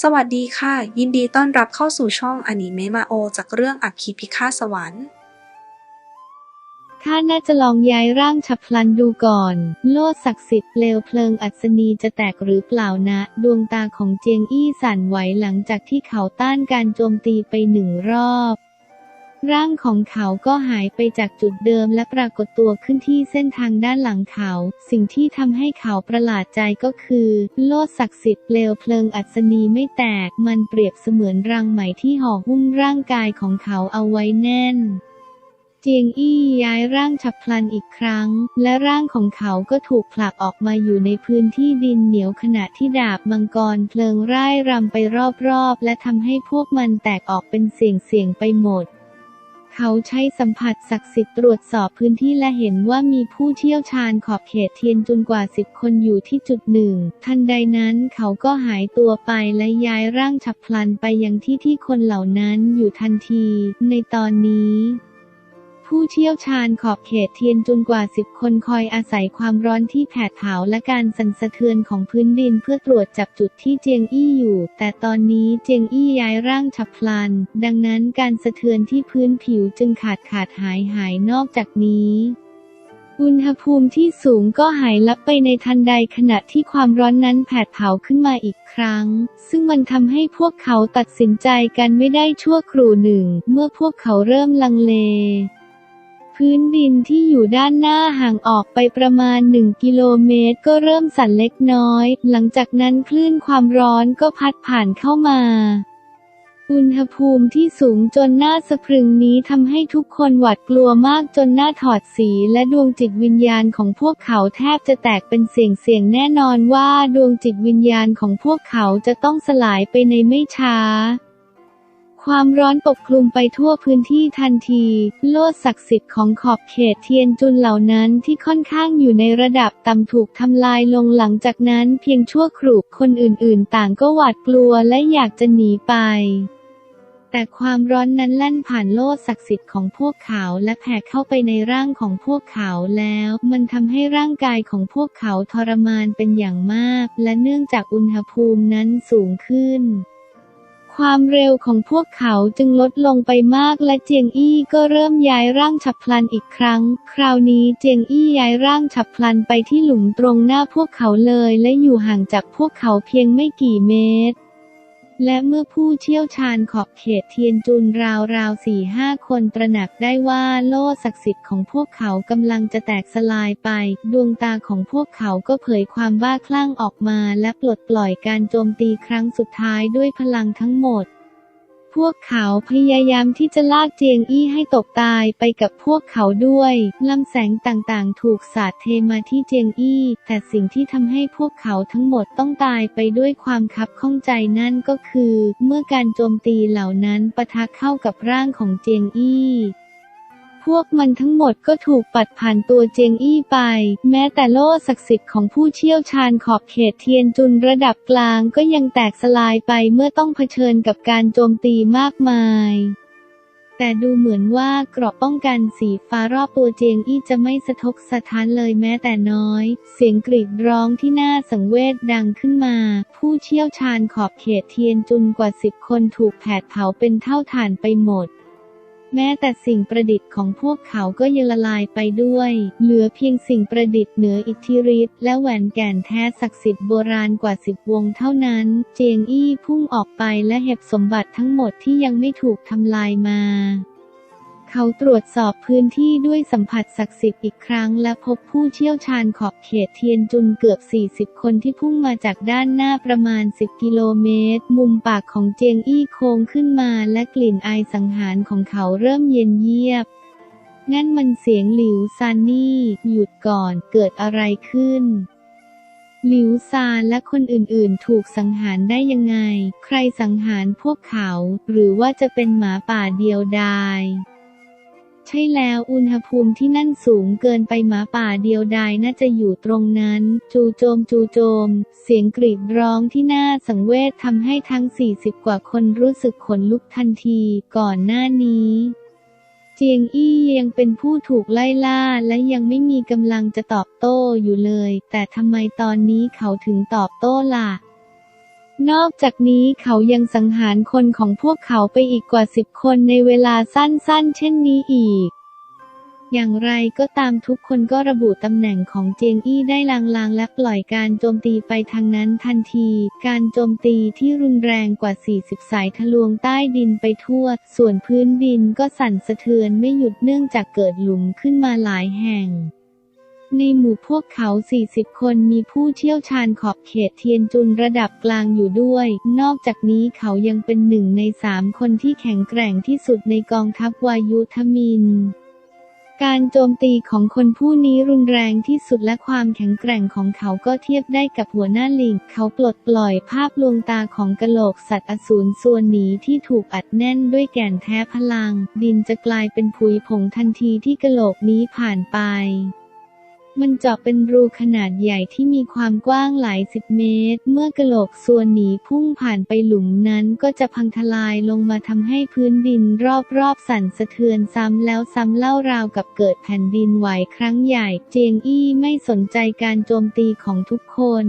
สวัสดีค่ะ ยินดีต้อนรับเข้าสู่ช่องอนิเมะมาโอ จากเรื่องอักคีพิฆาตสวรรค์ข้าน่าจะลองย้ายร่างฉับพลันดูก่อน โลดศักดิ์สิทธิ์เปลวเพลิงอัศนีจะแตกหรือเปล่านะ ดวงตาของเจียงอี้สั่นไหวหลังจากที่เขาต้านการโจมตีไปหนึ่งรอบ ร่างของเขาก็หายไปจากจุดเดิมและปรากฏตัวขึ้นที่เส้นทางด้านหลังเขา สิ่งที่ทำให้เขาประหลาดใจก็คือ โลดศักดิ์สิทธิ์เปลวเพลิงอัศนีไม่แตก มันเปรียบเสมือนรังไหมที่ห่อหุ้มร่างกายของเขาเอาไว้แน่นเจียงอี้ย้ายร่างฉับพลันอีกครั้ง และร่างของเขาก็ถูกผลักออกมาอยู่ในพื้นที่ดินเหนียวขณะที่ดาบมังกรเพลิงร่ายรำไปรอบๆ และทำให้พวกมันแตกออกเป็นเสียงๆไปหมด เขาใช้สัมผัสศักดิ์สิทธิ์ตรวจสอบพื้นที่และเห็นว่ามีผู้เชี่ยวชาญขอบเขตเทียนจุนกว่าสิบคนอยู่ที่จุดหนึ่ง ทันใดนั้นเขาก็หายตัวไปและย้ายร่างฉับพลันไปยังที่ที่คนเหล่านั้นอยู่ทันที ในตอนนี้ ผู้เชี่ยวชาญขอบเขตเทียนจุนกว่าสิบคนคอยอาศัยความร้อนที่แผดเผาและการสั่นสะเทือนของพื้นดินเพื่อตรวจจับจุดที่เจียงอี้อยู่ แต่ตอนนี้เจียงอี้ย้ายร่างฉับพลัน ดังนั้นการสะเทือนที่พื้นผิวจึงขาดขาดหายหายนอกจากนี้อุณหภูมิที่สูงก็หายลับไปในทันใดขณะที่ความร้อนนั้นแผดเผาขึ้นมาอีกครั้ง ซึ่งมันทำให้พวกเขาตัดสินใจกันไม่ได้ชั่วครู่หนึ่ง เมื่อพวกเขาเริ่มลังเล พื้นดินที่อยู่ด้านหน้าห่างออกไปประมาณ 1 กิโลเมตร ก็เริ่มสั่นเล็กน้อย หลังจากนั้นคลื่นความร้อนก็พัดผ่านเข้ามา อุณหภูมิที่สูงจนหน้าสะพรึงนี้ทำให้ทุกคนหวาดกลัวมากจนหน้าถอดสีและดวงจิตวิญญาณของพวกเขาแทบจะแตกเป็นเสียงเสียงแน่นอนว่าดวงจิตวิญญาณของพวกเขาจะต้องสลายไปในไม่ช้า ความร้อนปกคลุมไปทั่วพื้นที่ทันที โลดศักดิ์สิทธิ์ของขอบเขตเทียนจุนเหล่านั้นที่ค่อนข้างอยู่ในระดับต่ำถูกทำลายลงหลังจากนั้นเพียงชั่วครู่คนอื่นๆ ต่างก็หวาดกลัวและอยากจะหนีไปแต่ความร้อนนั้นแล่นผ่านโลดศักดิ์สิทธิ์ของพวกเขาและแผ่เข้าไปในร่างของพวกเขาแล้ว มันทำให้ร่างกายของพวกเขาทรมานเป็นอย่างมาก และเนื่องจากอุณหภูมินั้นสูงขึ้น ความเร็วของพวกเขาจึงลดลงไปมากและเจียงอี้ก็เริ่มย้ายร่างฉับพลันอีกครั้ง คราวนี้เจียงอี้ย้ายร่างฉับพลันไปที่หลุมตรงหน้าพวกเขาเลยและอยู่ห่างจากพวกเขาเพียงไม่กี่เมตร และเมื่อผู้เชี่ยวชาญขอบเขตเทียนจุนราวราวสี่ห้าคนตระหนักได้ว่าโล่ศักดิ์สิทธิ์ของพวกเขากำลังจะแตกสลายไป ดวงตาของพวกเขาก็เผยความบ้าคลั่งออกมาและปลดปล่อยการโจมตีครั้งสุดท้ายด้วยพลังทั้งหมด พวกเขาพยายามที่จะลากเจียงอี้ให้ตกตายไปกับพวกเขาด้วยลำแสงต่างๆ ถูกสาดเทมาที่เจียงอี้ แต่สิ่งที่ทำให้พวกเขาทั้งหมดต้องตายไปด้วยความคับข้องใจนั่นก็คือ เมื่อการโจมตีเหล่านั้นปะทะเข้ากับร่างของเจียงอี้ พวกมันทั้งหมดก็ถูกปัดผ่านตัวเจงอี้ไป แม้แต่โล่ศักดิ์สิทธิ์ของผู้เชี่ยวชาญขอบเขตเทียนจุนระดับกลางก็ยังแตกสลายไปเมื่อต้องเผชิญกับการโจมตีมากมายแต่ดูเหมือนว่าเกราะป้องกันสีฟ้ารอบตัวเจียงอี้จะไม่สะทกสะท้านเลยแม้แต่น้อย เสียงกรีดร้องที่น่าสังเวชดังขึ้นมา ผู้เชี่ยวชาญขอบเขตเทียนจุนกว่าสิบคนถูกแผดเผาเป็นเท่าฐานไปหมด แม้แต่สิ่งประดิษฐ์ของพวกเขาก็ยังละลายไปด้วย เหลือเพียงสิ่งประดิษฐ์เหนืออิทธิฤทธิ์และแหวนแก่นแท้ศักดิ์สิทธิ์โบราณกว่าสิบวงเท่านั้น เจียงอี้พุ่งออกไปและเห็บสมบัติทั้งหมดที่ยังไม่ถูกทำลายมา เขาตรวจสอบพื้นที่ด้วยสัมผัสศักดิ์สิทธิ์อีกครั้ง และพบผู้เชี่ยวชาญขอบเขตเทียนจุนเกือบ 40 คนที่พุ่งมาจากด้านหน้าประมาณ 10 กิโลเมตร มุมปากของเจียงอี้โค้งขึ้นมา และกลิ่นไอสังหารของเขาเริ่มเย็นเยียบนั่นมันเสียงหลิวซานนี่ หยุดก่อนเกิดอะไรขึ้นหลิวซานและคนอื่นๆ ถูกสังหารได้ยังไง ใครสังหารพวกเขา หรือว่าจะเป็นหมาป่าเดียวดาย ใช่แล้วอุณหภูมิที่นั่นสูงเกินไปหมาป่าเดียวดายน่าจะอยู่ตรงนั้น จูโจมจูโจม เสียงกรีดร้องที่น่าสังเวชทำให้ทั้ง 40 กว่าคนรู้สึกขนลุกทันทีก่อนหน้านี้เจียงอี้ยังเป็นผู้ถูกไล่ล่าและยังไม่มีกำลังจะตอบโต้อยู่เลย แต่ทำไมตอนนี้เขาถึงตอบโต้ล่ะ นอกจากนี้เขายังสังหารคนของพวกเขาไปอีกกว่าสิบคนในเวลาสั้นๆ เช่นนี้อีก อย่างไรก็ตามทุกคนก็ระบุตำแหน่งของเจียงอี้ได้ลางๆ และปล่อยการโจมตีไปทางนั้นทันที การโจมตีที่รุนแรงกว่า 40 สายทะลวงใต้ดินไปทั่ว ส่วนพื้นดินก็สั่นสะเทือนไม่หยุดเนื่องจากเกิดหลุมขึ้นมาหลายแห่ง ในหมู่พวกเขา 40 คนมีผู้เชี่ยวชาญขอบเขตเทียนจุนระดับกลางอยู่ด้วย นอกจากนี้เขายังเป็นหนึ่งในสามคนที่แข็งแกร่งที่สุดในกองทัพวายุทมินการโจมตีของคนผู้นี้รุนแรงที่สุดและความแข็งแกร่งของเขาก็เทียบได้กับหัวหน้าลิง เขาปลดปล่อยภาพลวงตาของกะโหลกสัตว์อสูรส่วนหนีที่ถูกอัดแน่นด้วยแก่นแท้พลัง ดินจะกลายเป็นผุยผงทันทีที่กะโหลกนี้ผ่านไป มันเจาะเป็นรูขนาดใหญ่ที่มีความกว้างหลายสิบเมตร เมื่อกะโหลกส่วนหนีพุ่งผ่านไปหลุมนั้นก็จะพังทลายลงมาทำให้พื้นดินรอบๆสั่นสะเทือนซ้ำแล้วซ้ำเล่าราวกับเกิดแผ่นดินไหวครั้งใหญ่ เจียงอี้ไม่สนใจการโจมตีของทุกคน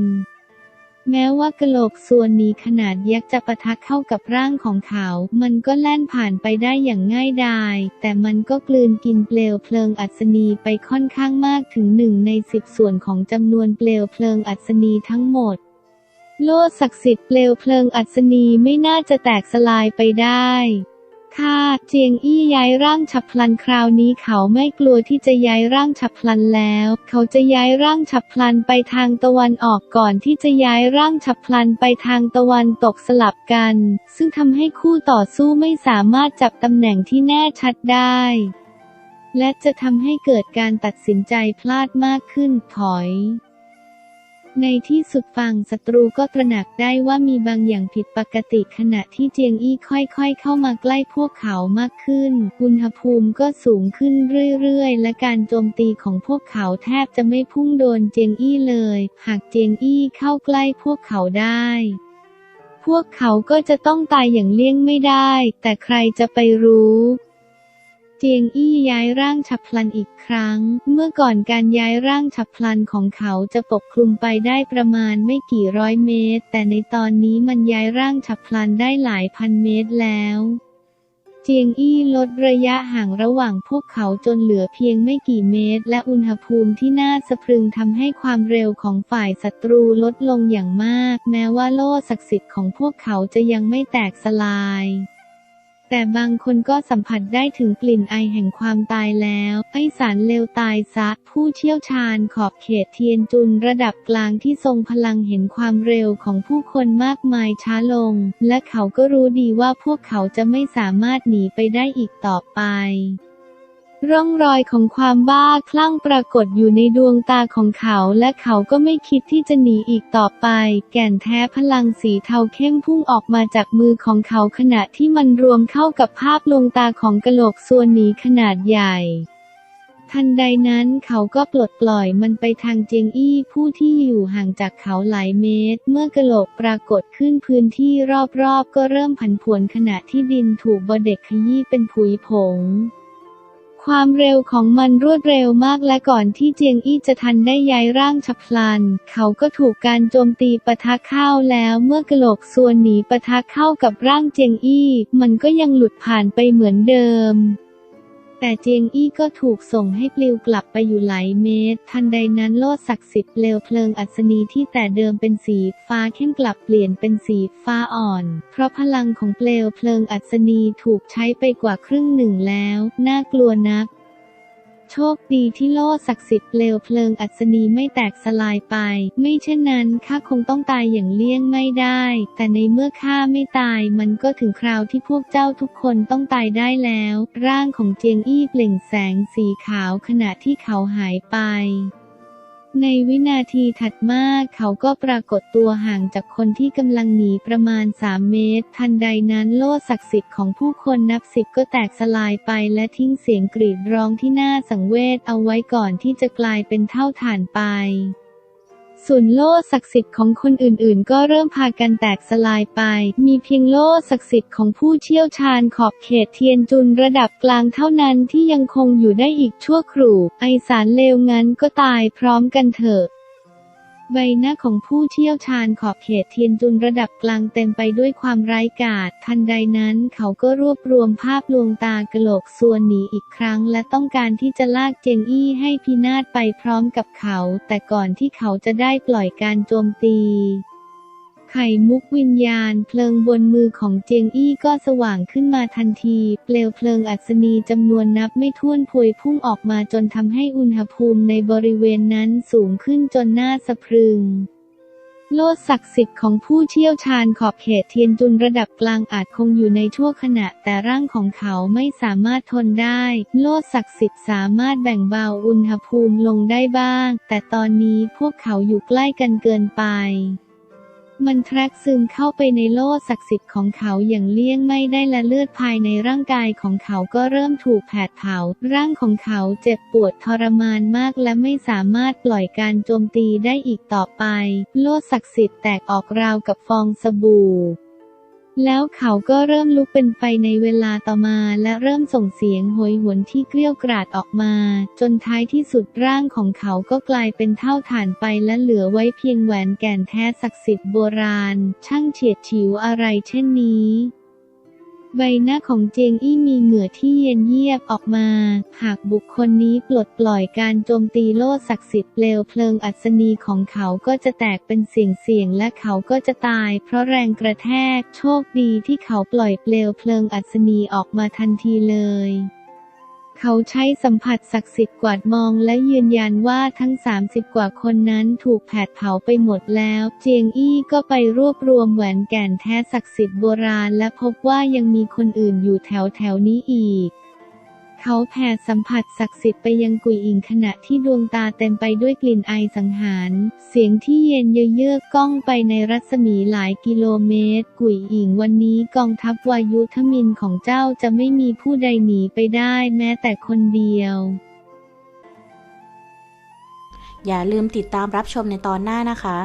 แม้ว่ากะโหลกส่วนนี้ขนาดยักษ์จะปะทะเข้ากับร่างของเขา มันก็แล่นผ่านไปได้อย่างง่ายดาย แต่มันก็กลืนกินเปลวเพลิงอัศนีไปค่อนข้างมากถึงหนึ่งในสิบส่วนของจำนวนเปลวเพลิงอัศนีทั้งหมด โลศักดิ์สิทธิ์เปลวเพลิงอัศนีไม่น่าจะแตกสลายไปได้ ค่ะเจียงอี้ย้ายร่างฉับพลันคราวนี้เขาไม่กลัวที่จะย้ายร่างฉับพลันแล้ว เขาจะย้ายร่างฉับพลันไปทางตะวันออกก่อนที่จะย้ายร่างฉับพลันไปทางตะวันตกสลับกัน ซึ่งทำให้คู่ต่อสู้ไม่สามารถจับตำแหน่งที่แน่ชัดได้ และจะทำให้เกิดการตัดสินใจพลาดมากขึ้นถอย ในที่สุดฝั่งศัตรูก็ตระหนักได้ว่ามีบางอย่างผิดปกติขณะที่เจียงอี้ค่อยๆ เข้ามาใกล้พวกเขามากขึ้น อุณหภูมิก็สูงขึ้นเรื่อยๆ และการโจมตีของพวกเขาแทบจะไม่พุ่งโดนเจียงอี้เลย หากเจียงอี้เข้าใกล้พวกเขาได้ พวกเขาก็จะต้องตายอย่างเลี่ยงไม่ได้ แต่ใครจะไปรู้ เจียงอี้ย้ายร่างฉับพลันอีกครั้ง เมื่อก่อนการย้ายร่างฉับพลันของเขาจะปกคลุมไปได้ประมาณไม่กี่ร้อยเมตร แต่ในตอนนี้มันย้ายร่างฉับพลันได้หลายพันเมตรแล้วเจียงอี้ลดระยะห่างระหว่างพวกเขาจนเหลือเพียงไม่กี่เมตร และอุณหภูมิที่น่าสะพรึงทำให้ความเร็วของฝ่ายศัตรูลดลงอย่างมาก แม้ว่าโล่ศักดิ์สิทธิ์ของพวกเขาจะยังไม่แตกสลาย แต่บางคนก็สัมผัสได้ถึงกลิ่นไอแห่งความตายแล้ว ไอสารเลวตายซะ ผู้เชี่ยวชาญขอบเขตเทียนจุนระดับกลางที่ทรงพลังเห็นความเร็วของผู้คนมากมายช้าลง และเขาก็รู้ดีว่าพวกเขาจะไม่สามารถหนีไปได้อีกต่อไป ร่องรอยของความบ้าคลั่งปรากฏอยู่ในดวงตาของเขาและเขาก็ไม่คิดที่จะหนีอีกต่อไป แก่นแท้พลังสีเทาเข้มพุ่งออกมาจากมือของเขาขณะที่มันรวมเข้ากับภาพลวงตาของกะโหลกส่วนหนีขนาดใหญ่ทันใดนั้นเขาก็ปลดปล่อยมันไปทางเจียงอี้ผู้ที่อยู่ห่างจากเขาหลายเมตร เมื่อกะโหลกปรากฏขึ้นพื้นที่รอบๆ ก็เริ่มผันผวนขณะที่ดินถูกบอเด็กขยี้เป็นผุยผง ความเร็วของมันรวดเร็วมากและก่อนที่เจียงอี้จะทันได้ย้ายร่างฉับพลัน เขาก็ถูกการโจมตีปะทะเข้าแล้วเมื่อกระโหลกส่วนหนีปะทะเข้ากับร่างเจียงอี้ มันก็ยังหลุดผ่านไปเหมือนเดิม แต่เจียงอี้ก็ถูกส่งให้ปลิวกลับไปอยู่หลายเมตร ทันใดนั้นโลดศักดิ์สิทธิ์เปลวเพลิงอัศนีที่แต่เดิมเป็นสีฟ้าเข้มกลับเปลี่ยนเป็นสีฟ้าอ่อน เพราะพลังของเปลวเพลิงอัศนีถูกใช้ไปกว่าครึ่งหนึ่งแล้ว น่ากลัวนัก โชคดีที่โล่ศักดิ์สิทธิ์เปลวเพลิงอัศนีไม่แตกสลายไป ไม่เช่นนั้นข้าคงต้องตายอย่างเลี่ยงไม่ได้ แต่ในเมื่อข้าไม่ตายมันก็ถึงคราวที่พวกเจ้าทุกคนต้องตายได้แล้ว ร่างของเจียงอี้เปล่งแสงสีขาวขณะที่เขาหายไป ในวินาทีถัดมาเขาก็ปรากฏตัวห่างจากคนที่กำลังหนีประมาณ 3 เมตร ทันใดนั้นโล่ศักดิ์สิทธิ์ของผู้คนนับสิบก็แตกสลายไปและทิ้งเสียงกรีดร้องที่น่าสังเวชเอาไว้ก่อนที่จะกลายเป็นเท่าฐานไป ส่วนโล่ศักดิ์สิทธิ์ของคนอื่นๆ ก็เริ่มพากันแตกสลายไป มีเพียงโล่ศักดิ์สิทธิ์ของผู้เชี่ยวชาญขอบเขตเทียนจุนระดับกลางเท่านั้นที่ยังคงอยู่ได้อีกชั่วครู่ ไอสารเลวงั้นก็ตายพร้อมกันเถอะ ใบหน้าของผู้เชี่ยวชาญขอบเขตเทียนจุนระดับกลางเต็มไปด้วยความร้ายกาจทันใดนั้นเขาก็รวบรวมภาพลวงตากระโหลกส่วนหนีอีกครั้ง และต้องการที่จะลากเจงอี้ให้พินาศไปพร้อมกับเขา แต่ก่อนที่เขาจะได้ปล่อยการโจมตี ไข่มุกวิญญาณ เพลิงบนมือของเจียงอี้ก็สว่างขึ้นมาทันที เปลวเพลิงอัศนีจำนวนนับไม่ถ้วนพวยพุ่งออกมาจนทำให้อุณหภูมิในบริเวณนั้นสูงขึ้นจนน่าสะพรึง โลดศักดิ์สิทธิ์ของผู้เชี่ยวชาญขอบเขตเทียนจุนระดับกลางอาจคงอยู่ในชั่วขณะ แต่ร่างของเขาไม่สามารถทนได้ โลดศักดิ์สิทธิ์สามารถแบ่งเบาอุณหภูมิลงได้บ้าง แต่ตอนนี้พวกเขาอยู่ใกล้กันเกินไป มันแทรกซึมเข้าไปในโล่ศักดิ์สิทธิ์ของเขาอย่างเลี่ยงไม่ได้และเลือดภายในร่างกายของเขาก็เริ่มถูกแผดเผา ร่างของเขาเจ็บปวดทรมานมากและไม่สามารถปล่อยการโจมตีได้อีกต่อไป โล่ศักดิ์สิทธิ์แตกออกราวกับฟองสบู่ แล้วเขาก็เริ่มลุกเป็นไฟในเวลาต่อมาและเริ่มส่งเสียงโหยหวนที่เกลี้ยวกราดออกมา จนท้ายที่สุดร่างของเขาก็กลายเป็นเท่าฐานไปและเหลือไว้เพียงแหวนแก่นแท้ศักดิ์สิทธิ์โบราณ ช่างเฉียดฉิวอะไรเช่นนี้ ใบหน้าของเจงอี้มีเหงื่อที่เย็นเยียบออกมา หากบุคคลนี้ปลดปล่อยการโจมตีโลดศักดิ์สิทธิ์เปลวเพลิงอัศนีของเขาก็จะแตกเป็นเสียงเสียงและเขาก็จะตาย เพราะแรงกระแทกโชคดีที่เขาปล่อยเปลวเพลิงอัศนีออกมาทันทีเลย เขาใช้สัมผัสศักดิ์สิทธิ์กวาดมองและยืนยันว่าทั้ง 30 กว่าคนนั้นถูกแผดเผาไปหมดแล้ว เจียงอี้ก็ไปรวบรวมแหวนแก่นแท้ศักดิ์สิทธิ์โบราณ และพบว่ายังมีคนอื่นอยู่แถวแถวนี้อีก เขาแผ่สัมผัสศักดิ์สิทธิ์ไปยังกุยอิงขณะที่ดวงตาเต็มไปด้วยกลิ่นไอสังหาร เสียงที่เย็นเยือกก้องไปในรัศมีหลายกิโลเมตร กุยอิงวันนี้กองทัพวายุทมินของเจ้าจะไม่มีผู้ใดหนีไปได้แม้แต่คนเดียวอย่าลืมติดตามรับชมในตอนหน้านะคะ